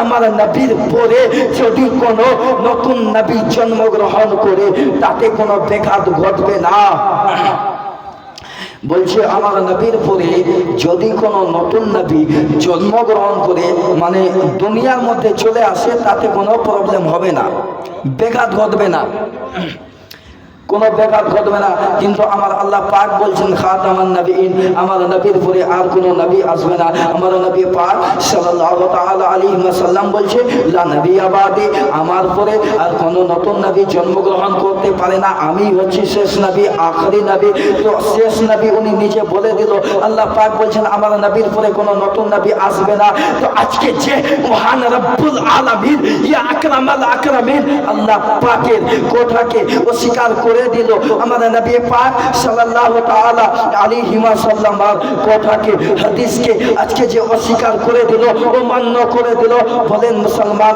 আমার নবীর পরে যদি কোনো নতুন নবী জন্মগ্রহণ করে, তাতে কোনো বেঘাত ঘটবে না। বলছে, আমার নবীর পরে যদি কোনো নতুন নবী জন্মগ্রহণ করে মানে দুনিয়ার মধ্যে চলে আসে, তাতে কোনো প্রবলেম হবে না বেঘাত ঘটবে না। কোনো বেঘাত ঘটবে না। কিন্তু আমার আল্লাহ পাক বলছেন খাত আমার নবীন আমার নবীর পরে আর কোনো নবী আসবে না। আমার নবী পাক সাল্লাল্লাহু তাআলা আলাইহি ওয়াসাল্লাম বলছে, লা নবী আবাদি আমার পরে আর কোনো নতুন নবী জন্মগ্রহণ করতে পারে না। আমি হচ্ছি শেষ নবী, আখরি নবী। তো শেষ নবী উনি নিজে বলে দিল। আল্লাহ পাক বলছেন, আমার নবীর পরে কোনো নতুন নবী আসবে না। তো আজকে যে মহান রব্বুল আলামিন, ইয়া আকরামাল আকরামিন, আল্লাহ পাকের কথাকে অস্বীকার করে দিল, আমাদের নবী পাক সাল্লাল্লাহু তাআলা আলাইহি ওয়াসাল্লামার কথাকে, হাদিসকে আজকে যে অস্বীকার করে দিল, অমান্য করে দিল, বলেন মুসলমান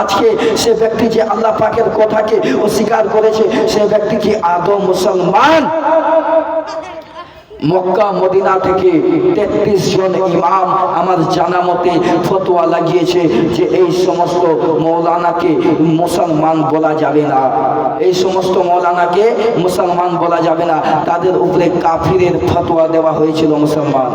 আজকে সে ব্যক্তি যে আল্লাহ পাকের কথাকে অস্বীকার করেছে, সে ব্যক্তি কি আদৌ মুসলমান? মক্কা, মদিনা থেকে তেত্রিশ জন ইমাম আমার জানা মতে ফতোয়া লাগিয়েছে যে এই সমস্ত মৌলানাকে মুসলমান বলা যাবে না। এই সমস্ত মৌলানাকে মুসলমান বলা যাবে না। তাদের উপরে কাফিরের ফতোয়া দেওয়া হয়েছিল মুসলমান।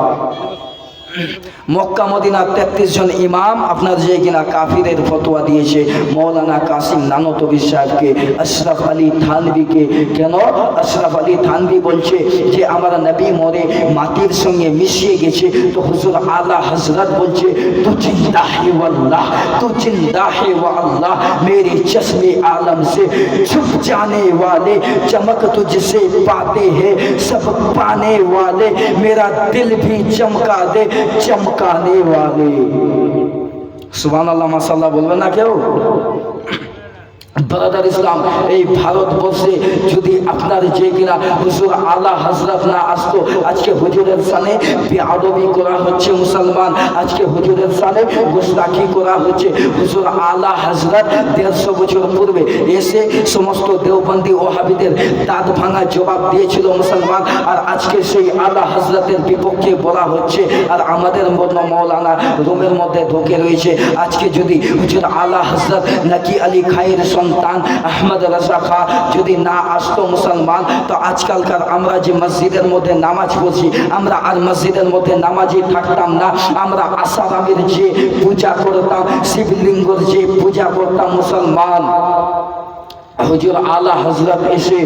মক্কা মদিনা তেত্রিশ জন ইমাম আপনার যে কিনা কাফিরের ফতোয়া দিয়েছে মৌলানা কাসিম নানতবি সাহেবকে আশরাফ আলী থানবিকে কেন আশরাফ আলী থানবি বলছে যে আমার নবী মরে মাটির সঙ্গে মিশিয়ে গেছে তো হুজুর আলা হজরত বলছে তু জিন্দা হে ওয়াল্লাহ তু জিন্দা হে ওয়াল্লাহ मेरे चश्मे आलम से छुप जाने वाले चमक तुझसे पाते हैं सब पाने वाले मेरा दिल भी चमका दे चमकाने वाले सुबह अल्लाह मसाला बोलबे ना क्यों ব্রাদার ইসলাম, এই ভারতবর্ষে যদি আপনার যে কিনা হুজুর আলা হজরত না আসতো, আজকে হুজুরের সানে বেআবি করা হচ্ছে মুসলমান। আজকে হুজুরের সানে গোস্তাখি করা হচ্ছে। হুজুর আলা হজরত দেড়শো বছর পূর্বে এসে সমস্ত দেওবন্দি ওহাবিদের দাঁত ভাঙা জবাব দিয়েছিল মুসলমান, আর আজকে সেই আলা হজরতের বিপক্ষে বলা হচ্ছে, আর আমাদের মতো মৌলানা রুমের মধ্যে ঢুকে রয়েছে। আজকে যদি হুজুর আলা হজরত নাকি আলী খাইয়ের সন্তান আহমদ রাজা যদি না আসতো মুসলমান, তো আজকালকার আমরা যে মসজিদের মধ্যে নামাজ পড়ছি, আমরা আর মসজিদের মধ্যে নামাজই থাকতাম না। আমরা আসারামের যে পূজা করতাম, শিবলিঙ্গর যে পূজা করতাম মুসলমান। হুজুর আলা হজরত এসে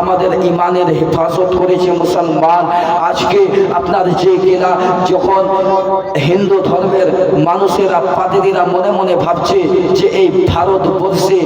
আমাদের ইমানের হেফাজত করেছে মুসলমান। আজকে আপনার যে কিনা যখন হিন্দু ধর্মের মানুষেরা, পাদেরিরা মনে মনে ভাবছে যে এই ভারতবর্ষে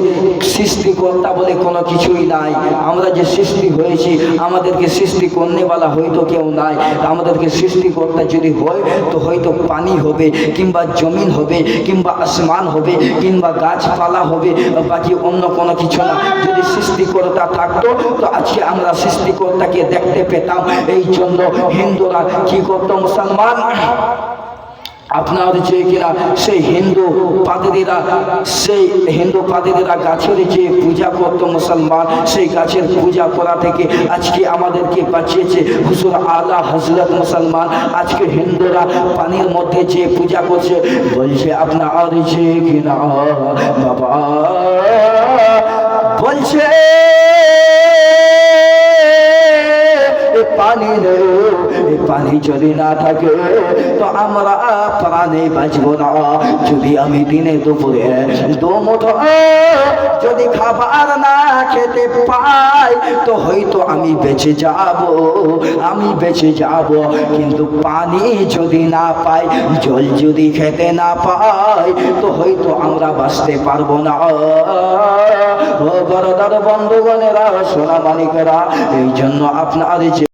সৃষ্টিকর্তা বলে কোনো কিছুই নাই। আমরা যে সৃষ্টি হয়েছি, আমাদেরকে সৃষ্টি করনেওয়ালা হয়তো কেউ নাই। আমাদেরকে সৃষ্টিকর্তা যদি হয়, তো হয়তো পানি হবে, কিংবা জমিন হবে, কিংবা আসমান হবে, কিংবা গাছপালা হবে, বাকি অন্য কোনো কিছু না। যদি সৃষ্টিকর্তা থাকতো, তো আজকে আমরা সৃষ্টিকর্তাকে দেখতে পেতাম। এই জন্য হিন্দুরা কি করতো মুসলমান? আপনার যে কিনা সেই হিন্দু পাদরিরা, সেই হিন্দু পাদরিরা গাছের যে পূজা করত মুসলমান, সেই গাছের পূজা করা থেকে আজকে আমাদেরকে বাঁচিয়েছে হুসুর আলা হজরত মুসলমান। আজকে হিন্দুরা পানির মধ্যে যে পূজা করছে, বলছে, আপনার যে কিনা বাবা পানি পানি যদি না থাকে, তো আমরা প্রাণে বাঁচব না। যদি আমি দিনে দুপুরে দু মুঠো যদি খাবার না খেতে পাই, তো হয়তো আমি বেঁচে যাব, আমি বেঁচে যাব। কিন্তু পানি যদি না পাই, জল যদি খেতে না পাই, তো হয়তো আমরা বাঁচতে পারব না। বড়দার বন্ধুগণেরা সোনা মানিকেরা এই জন্য আপনার যে